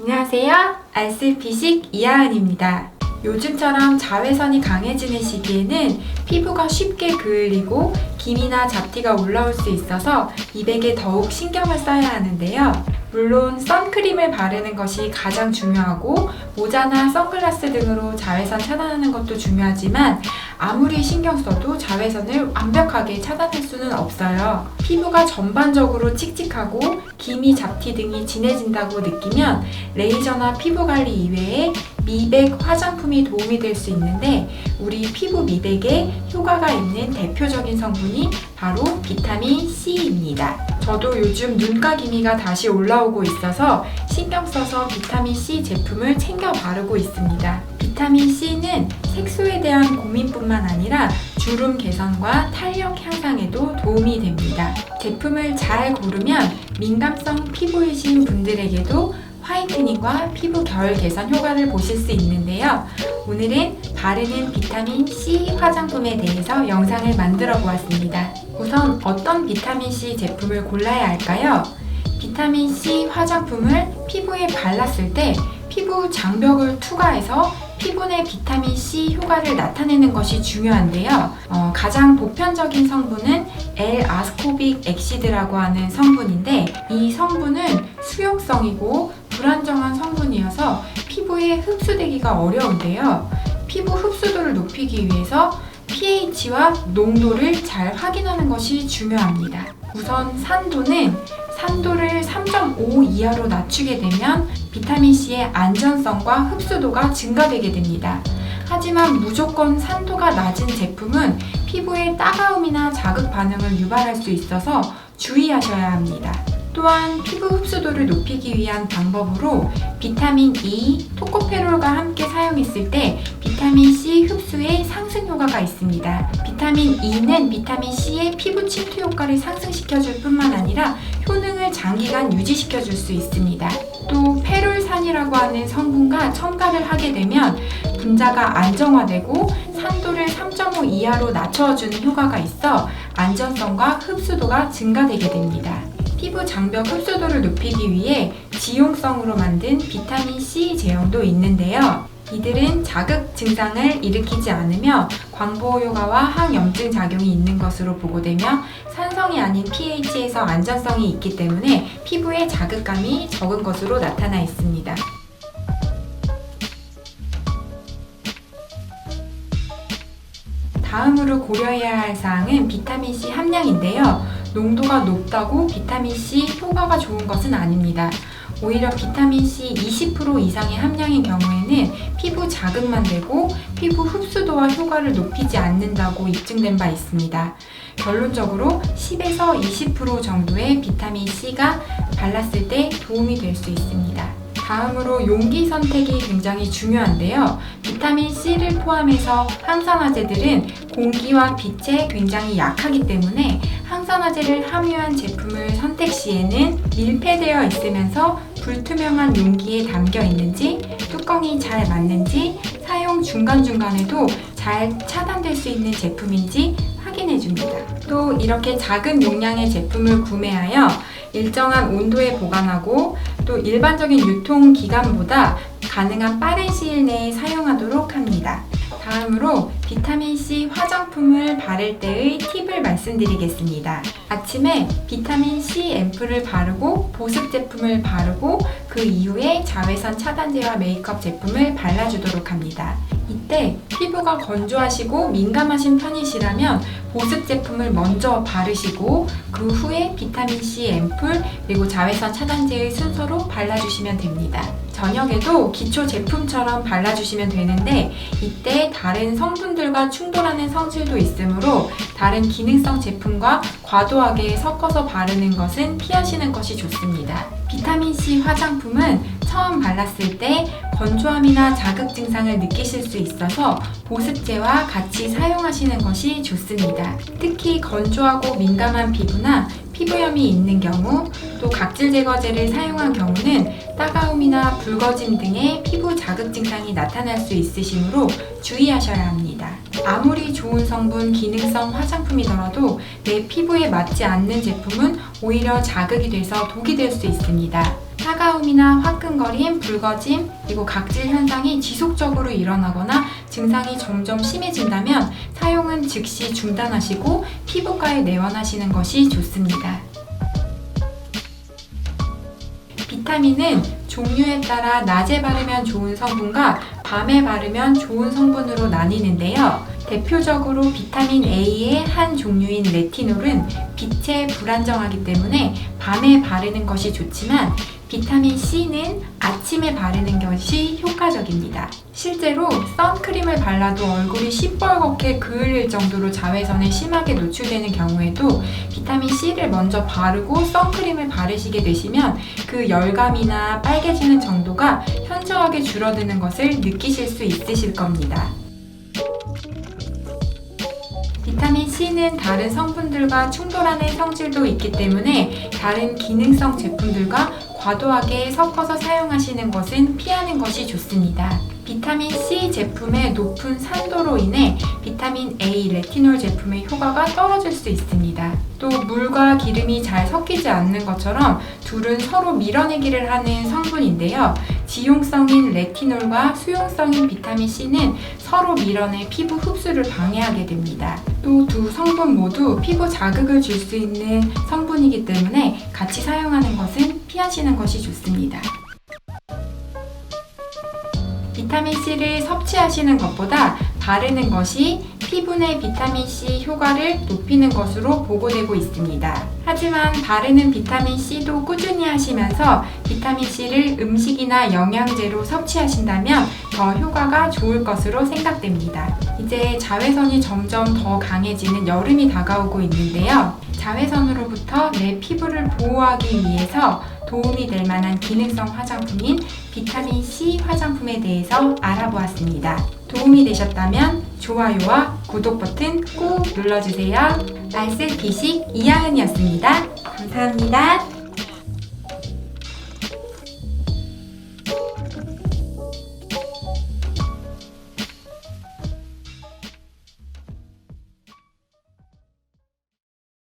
안녕하세요. 알쓸 피식 이하은입니다. 요즘처럼 자외선이 강해지는 시기에는 피부가 쉽게 그을리고 기미나 잡티가 올라올 수 있어서 이백에 더욱 신경을 써야 하는데요. 물론 선크림을 바르는 것이 가장 중요하고 모자나 선글라스 등으로 자외선 차단하는 것도 중요하지만 아무리 신경 써도 자외선을 완벽하게 차단할 수는 없어요. 피부가 전반적으로 칙칙하고 기미, 잡티 등이 진해진다고 느끼면 레이저나 피부 관리 이외에 미백 화장품이 도움이 될 수 있는데 우리 피부 미백에 효과가 있는 대표적인 성분이 바로 비타민 C입니다. 저도 요즘 눈가 기미가 다시 올라오고 있어서 신경 써서 비타민 C 제품을 챙겨 바르고 있습니다. 비타민 C는 색소에 대한 고민뿐만 아니라 주름 개선과 탄력 향상에도 도움이 됩니다. 제품을 잘 고르면 민감성 피부이신 분들에게도 화이트닝과 피부 결 개선 효과를 보실 수 있는데요. 오늘은 바르는 비타민 C 화장품에 대해서 영상을 만들어 보았습니다. 우선 어떤 비타민 C 제품을 골라야 할까요? 비타민 C 화장품을 피부에 발랐을 때 피부 장벽을 투과해서 피부 내 비타민 C 효과를 나타내는 것이 중요한데요. 어, 가장 보편적인 성분은 L-아스코빅 엑시드라고 하는 성분인데 이 성분은 수용성이고 불안정한 성분이어서 피부에 흡수되기가 어려운데요. 피부 흡수도를 높이기 위해서 pH와 농도를 잘 확인하는 것이 중요합니다. 우선 산도는 산도를 3.5 이하로 낮추게 되면 비타민C의 안전성과 흡수도가 증가되게 됩니다. 하지만 무조건 산도가 낮은 제품은 피부에 따가움이나 자극 반응을 유발할 수 있어서 주의하셔야 합니다. 또한 피부 흡수도를 높이기 위한 방법으로 비타민 E, 토코페롤과 함께 사용했을 때 비타민 C 흡수에 상승 효과가 있습니다. 비타민 E는 비타민 C의 피부 침투 효과를 상승시켜줄 뿐만 아니라 효능을 장기간 유지시켜줄 수 있습니다. 또 페롤산이라고 하는 성분과 첨가를 하게 되면 분자가 안정화되고 산도를 3.5 이하로 낮춰주는 효과가 있어 안전성과 흡수도가 증가되게 됩니다. 피부 장벽 흡수도를 높이기 위해 지용성으로 만든 비타민 C 제형도 있는데요. 이들은 자극 증상을 일으키지 않으며 광보 효과와 항염증 작용이 있는 것으로 보고되며 산성이 아닌 pH에서 안전성이 있기 때문에 피부에 자극감이 적은 것으로 나타나 있습니다. 다음으로 고려해야 할 사항은 비타민 C 함량인데요. 농도가 높다고 비타민 C 효과가 좋은 것은 아닙니다. 오히려 비타민 C 20% 이상의 함량인 경우에는 피부 자극만 되고 피부 흡수도와 효과를 높이지 않는다고 입증된 바 있습니다. 결론적으로 10에서 20% 정도의 비타민 C가 발랐을 때 도움이 될 수 있습니다. 다음으로 용기 선택이 굉장히 중요한데요. 비타민 C를 포함해서 항산화제들은 공기와 빛에 굉장히 약하기 때문에 항산화제를 함유한 제품을 선택 시에는 밀폐되어 있으면서 불투명한 용기에 담겨 있는지 뚜껑이 잘 맞는지 사용 중간중간에도 잘 차단될 수 있는 제품인지 확인해 줍니다. 또 이렇게 작은 용량의 제품을 구매하여 일정한 온도에 보관하고 또 일반적인 유통 기간보다 가능한 빠른 시일 내에 사용하도록 합니다. 다음으로 비타민C 화장품을 바를 때의 팁을 말씀드리겠습니다. 아침에 비타민C 앰플을 바르고 보습 제품을 바르고 그 이후에 자외선 차단제와 메이크업 제품을 발라주도록 합니다. 이때 피부가 건조하시고 민감하신 편이시라면 보습 제품을 먼저 바르시고 그 후에 비타민C 앰플 그리고 자외선 차단제의 순서로 발라주시면 됩니다. 저녁에도 기초 제품처럼 발라주시면 되는데 이때 다른 성분들과 충돌하는 성질도 있으므로 다른 기능성 제품과 과도하게 섞어서 바르는 것은 피하시는 것이 좋습니다. 비타민C 화장품은 처음 발랐을 때 건조함이나 자극 증상을 느끼실 수 있어서 보습제와 같이 사용하시는 것이 좋습니다. 특히 건조하고 민감한 피부나 피부염이 있는 경우 또 각질 제거제를 사용한 경우는 따가움이나 붉어짐 등의 피부 자극 증상이 나타날 수 있으시므로 주의하셔야 합니다. 아무리 좋은 성분 기능성 화장품이더라도 내 피부에 맞지 않는 제품은 오히려 자극이 돼서 독이 될 수 있습니다. 차가움이나 화끈거림, 붉어짐, 그리고 각질 현상이 지속적으로 일어나거나 증상이 점점 심해진다면 사용은 즉시 중단하시고 피부과에 내원하시는 것이 좋습니다. 비타민은 종류에 따라 낮에 바르면 좋은 성분과 밤에 바르면 좋은 성분으로 나뉘는데요. 대표적으로 비타민 A의 한 종류인 레티놀은 빛에 불안정하기 때문에 밤에 바르는 것이 좋지만 비타민 C는 아침에 바르는 것이 효과적입니다. 실제로 선크림을 발라도 얼굴이 시뻘겋게 그을릴 정도로 자외선에 심하게 노출되는 경우에도 비타민 C를 먼저 바르고 선크림을 바르시게 되시면 그 열감이나 빨개지는 정도가 현저하게 줄어드는 것을 느끼실 수 있으실 겁니다. 비타민 C는 다른 성분들과 충돌하는 성질도 있기 때문에 다른 기능성 제품들과 과도하게 섞어서 사용하시는 것은 피하는 것이 좋습니다. 비타민 C 제품의 높은 산도로 인해 비타민 A 레티놀 제품의 효과가 떨어질 수 있습니다. 또 물과 기름이 잘 섞이지 않는 것처럼 둘은 서로 밀어내기를 하는 성분인데요. 지용성인 레티놀과 수용성인 비타민 C는 서로 밀어내 피부 흡수를 방해하게 됩니다. 또 두 성분 모두 피부 자극을 줄 수 있는 성분이기 때문에 같이 사용하는 것은 피하시는 것이 좋습니다. 비타민 C를 섭취하시는 것보다 바르는 것이 피부 내 비타민 C 효과를 높이는 것으로 보고되고 있습니다. 하지만 바르는 비타민 C도 꾸준히 하시면서 비타민 C를 음식이나 영양제로 섭취하신다면 더 효과가 좋을 것으로 생각됩니다. 이제 자외선이 점점 더 강해지는 여름이 다가오고 있는데요. 자외선으로부터 내 피부를 보호하기 위해서 도움이 될 만한 기능성 화장품인 비타민 C 화장품에 대해서 알아보았습니다. 도움이 되셨다면 좋아요와 구독 버튼 꾹 눌러주세요. 알쓸 비식 이하은이었습니다. 감사합니다.